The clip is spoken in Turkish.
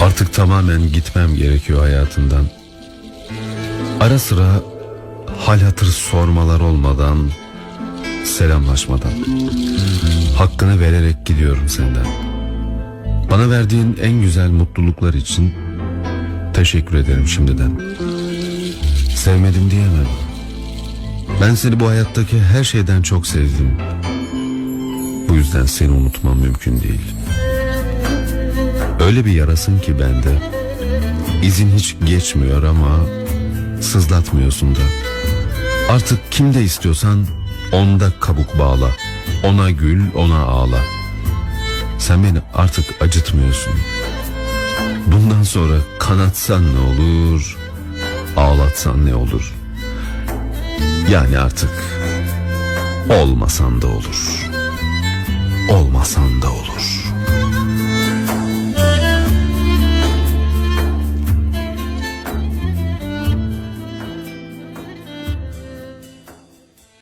Artık tamamen gitmem gerekiyor hayatından. Ara sıra hal hatır sormalar olmadan, selamlaşmadan. Hakkını vererek gidiyorum senden. Bana verdiğin en güzel mutluluklar için teşekkür ederim şimdiden. Sevmedim diyemem. Ben seni bu hayattaki her şeyden çok sevdim. Bu yüzden seni unutmam mümkün. Öyle bir yarasın ki bende. İzin hiç geçmiyor ama sızlatmıyorsun da. Artık kimde istiyorsan onda kabuk bağla. Ona gül, ona ağla. Sen beni artık acıtmıyorsun. Bundan sonra kanatsan ne olur, ağlatsan ne olur. Yani artık olmasan da olur. Olmasan da olur.